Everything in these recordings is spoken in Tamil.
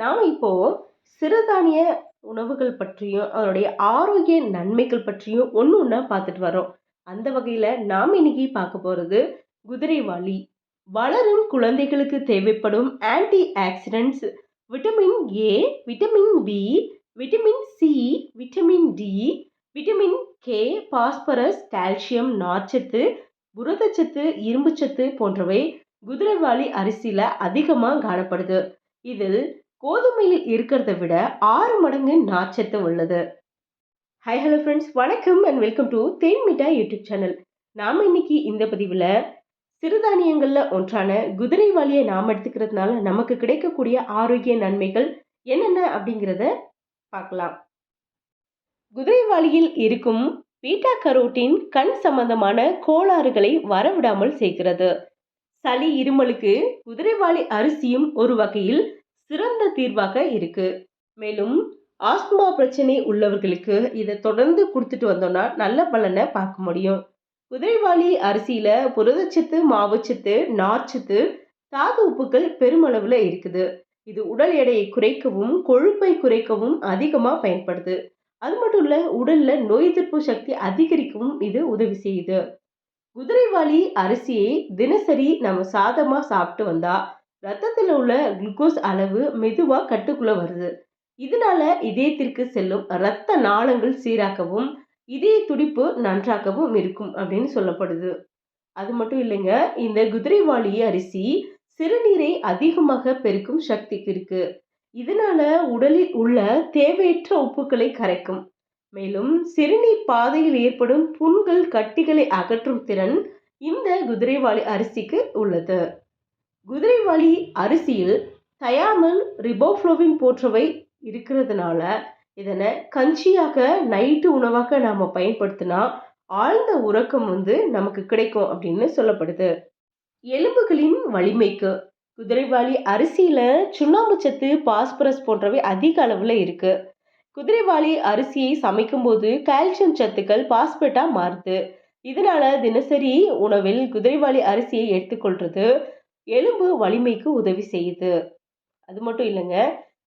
நாம் இப்போ சிறுதானிய உணவுகள் பற்றியும் அதனுடைய ஆரோக்கிய நன்மைகள் பற்றியும் ஒன்று ஒன்றா பார்த்துட்டு வரோம் அந்த வகையில் நாம் இன்னைக்கு பார்க்க போகிறது குதிரைவாளி வளரும் குழந்தைகளுக்கு தேவைப்படும் antioxidants vitamin A vitamin B vitamin C vitamin D vitamin K phosphorus calcium நார்ச்சத்து புரதச்சத்து இரும்புச்சத்து போன்றவை குதிரைவாளி அரிசியில் அதிகமாக காணப்படுது. இதில் கோதுமையில் இருக்கிறத விட ஆறு மடங்கு நாச்சத்து உள்ளது. ஹை ஹலோ ஃப்ரெண்ட்ஸ் வணக்கம் and welcome to Then Mittai YouTube channel நாம் இன்னைக்கு இந்த பதிவில் சிறுதானியங்களில் ஒன்றான குதிரைவாளியை நாம் எடுத்துக்கிறதுனால நமக்கு கிடைக்கக்கூடிய ஆரோக்கிய நன்மைகள் என்னென்ன அப்படிங்கிறத பார்க்கலாம். குதிரைவாளியில் இருக்கும் பீட்டா கரோட்டின் கண் சம்பந்தமான கோளாறுகளை வரவிடாமல் செய்கிறது சளி இருமலுக்கு குதிரைவாளி அரிசியும் ஒரு வகையில் சிறந்த தீர்வாக இருக்கு. மேலும் ஆஸ்துமா பிரச்சனை உள்ளவர்களுக்கு இதை தொடர்ந்து கொடுத்துட்டு வந்தோம்னா நல்ல பலனை பார்க்க முடியும். குதிரைவாளி அரிசியில புரதச்சத்து மாவுச்சத்து நார்ச்சத்து தாது உப்புகள் பெருமளவில் இருக்குது. இது உடல் எடையை குறைக்கவும் கொழுப்பை குறைக்கவும் அதிகமாக பயன்படுது. அது மட்டும் இல்லை உடலில் நோய் எதிர்ப்பு சக்தி அதிகரிக்கவும் இது உதவி செய்யுது. குதிரைவாளி அரிசியை தினசரி நம்ம சாதமாக சாப்பிட்டு வந்தா ரத்தத்தில் உள்ள குளுக்கோஸ் அளவு மெதுவாக கட்டுக்குள்ளே வருது. இதனால இதயத்திற்கு செல்லும் இரத்த நாளங்கள் சீராக்கவும் இதய துடிப்பு நன்றாகவும் இருக்கும் அப்படின்னு சொல்லப்படுது. அது மட்டும் இல்லைங்க இந்த குதிரைவாளி அரிசி சிறுநீரை அதிகமாக பெருக்கும் சக்திக்கு இருக்கு. இதனால உடலில் உள்ள தேவையற்ற உப்புக்களை கரைக்கும். மேலும் சிறுநீர் பாதையில் ஏற்படும் புண்கள் கட்டிகளை அகற்றும் திறன் இந்த குதிரைவாளி அரிசிக்கு உள்ளது. குதிரைவாளி அரிசியில் தயாமல் ரிபோஃப்ளோவின் போன்றவை இருக்கிறதுனால இதனை கஞ்சியாக நைட்டு உணவாக நாம் பயன்படுத்தினா ஆழ்ந்த உறக்கம் வந்து நமக்கு கிடைக்கும் அப்படின்னு சொல்லப்படுது. எலும்புகளின் வலிமைக்கு குதிரைவாளி அரிசியில் சுண்ணாம்பு சத்து பாஸ்பரஸ் போன்றவை அதிக அளவில் இருக்குது குதிரைவாளி அரிசியை சமைக்கும்போது கால்சியம் சத்துக்கள் பாஸ்பேட்டாக மாறுது. இதனால் தினசரி உணவில் குதிரைவாளி அரிசியை எடுத்துக்கொள்வது எலும்பு வலிமைக்கு உதவி செய்யுது. அது மட்டும் இல்லைங்க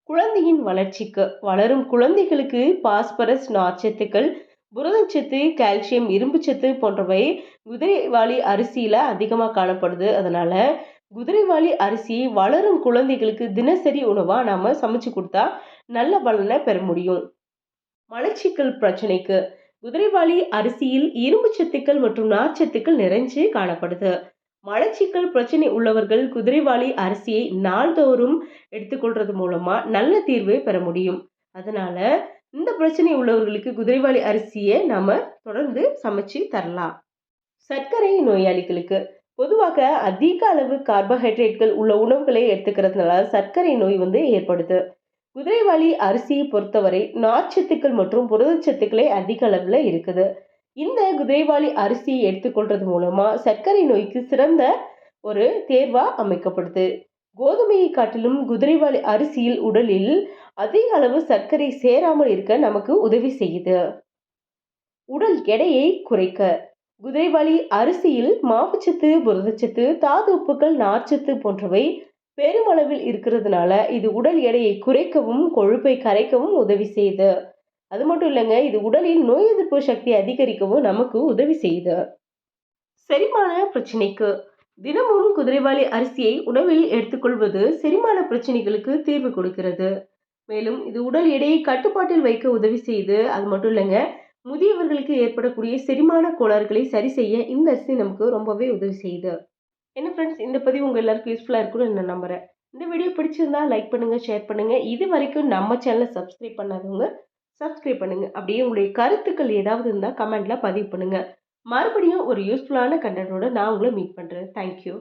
குழந்தையின் வளர்ச்சிக்கு வளரும் குழந்தைகளுக்கு பாஸ்பரஸ் நார்ச்சத்துக்கள் புரதச்சத்து கால்சியம் இரும்புச்சத்து போன்றவை குதிரைவாளி அரிசியில் அதிகமாக காணப்படுது. அதனால் குதிரைவாளி அரிசி வளரும் குழந்தைகளுக்கு தினசரி உணவாக நாம் சமைச்சு கொடுத்தா நல்ல பலனை பெற முடியும். மலச்சிக்கல் பிரச்சனைக்கு குதிரைவாளி அரிசியில் இரும்பு சத்துக்கள் மற்றும் நார்ச்சத்துக்கள் நிறைஞ்சு காணப்படுது. மலச்சிக்கல் பிரச்சனை உள்ளவர்கள் குதிரைவாளி அரிசியை நாள்தோறும் எடுத்துக்கொள்றது மூலமா நல்ல தீர்வை பெற முடியும். அதனால இந்த பிரச்சனை உள்ளவர்களுக்கு குதிரைவாளி அரிசியை நாம தொடர்ந்து சமைச்சு தரலாம். சர்க்கரை நோயாளிகளுக்கு பொதுவாக அதிக அளவு கார்போஹைட்ரேட்கள் உள்ள உணவுகளை எடுத்துக்கிறதுனால சர்க்கரை நோய் வந்து ஏற்படுது. குதிரைவாளி அரிசியை பொறுத்தவரை நார்ச்சத்துக்கள் மற்றும் புரதச்சத்துக்களே அதிக அளவில் இருக்குது. இந்த குதிரைவாளி அரிசியை எடுத்துக்கொள்றது மூலமா சர்க்கரை நோய்க்கு சிறந்த ஒரு தேர்வா அமைக்கப்படுது. கோதுமையை காட்டிலும் குதிரைவாளி அரிசியில் உடலில் அதிக அளவு சர்க்கரை சேராமல் இருக்க நமக்கு உதவி செய்யுது. உடல் எடையை குறைக்க. குதிரைவாளி அரிசியில் மாவுச்சத்து புரதச்சத்து தாது உப்புகள் நார்ச்சத்து போன்றவை பெருமளவில் இருக்கிறதுனால இது உடல் எடையை குறைக்கவும் கொழுப்பை கரைக்கவும் உதவி செய்யுது. அது மட்டும் இல்லைங்க இது உடலில் நோய் எதிர்ப்பு சக்தி அதிகரிக்கவும் நமக்கு உதவி செய்யுது. செரிமான பிரச்சனைக்கு. தினமும் குதிரைவாளி அரிசியை உணவில் எடுத்துக்கொள்வது செரிமான பிரச்சனைகளுக்கு தீர்வு கொடுக்கிறது. மேலும் இது உடல் எடையை கட்டுப்பாட்டில் வைக்க உதவி செய்யுது. அது மட்டும் இல்லைங்க முதியவர்களுக்கு ஏற்படக்கூடிய செரிமான கோளாறுகளை சரி செய்ய இந்த அரிசி நமக்கு ரொம்பவே உதவி செய்யுது. என்ன ஃப்ரெண்ட்ஸ் இந்த பதிவு உங்கள் எல்லாருக்கும் யூஸ்ஃபுல்லாக இருக்கும்னு நான் நம்புகிறேன் இந்த வீடியோ பிடிச்சிருந்தா லைக் பண்ணுங்கள் ஷேர் பண்ணுங்கள் இது வரைக்கும் நம்ம சேனலை சப்ஸ்கிரைப் பண்ணாதவங்க சப்ஸ்கிரைப் பண்ணுங்கள் அப்படியே உங்களுடைய கருத்துக்கள் ஏதாவது இருந்தால் கமெண்ட்டில் பதிவு பண்ணுங்கள் மறுபடியும் ஒரு யூஸ்ஃபுல்லான கண்டென்ட்டோட நான் உங்களை மீட் பண்ணுறேன் தேங்க்யூ